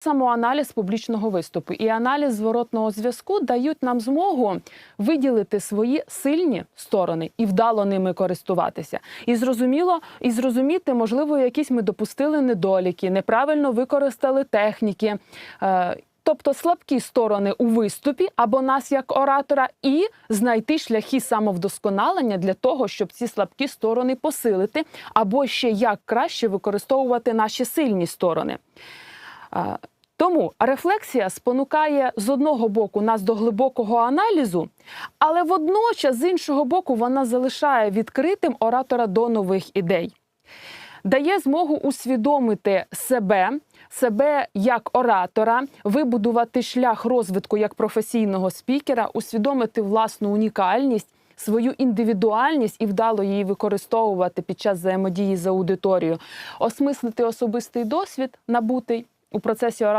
Самоаналіз публічного виступу і аналіз зворотного зв'язку дають нам змогу виділити свої сильні сторони і вдало ними користуватися. І зрозуміло, і зрозуміти, можливо, якісь ми допустили недоліки, неправильно використали техніки. Е, Тобто слабкі сторони у виступі або нас як оратора, і знайти шляхи самовдосконалення для того, щоб ці слабкі сторони посилити, або ще як краще використовувати наші сильні сторони. Тому рефлексія спонукає з одного боку нас до глибокого аналізу, але водночас з іншого боку вона залишає відкритим оратора до нових ідей. Дає змогу усвідомити себе, себе як оратора, вибудувати шлях розвитку як професійного спікера, усвідомити власну унікальність, свою індивідуальність і вдало її використовувати під час взаємодії з аудиторією, осмислити особистий досвід, набутий у процесі ораторського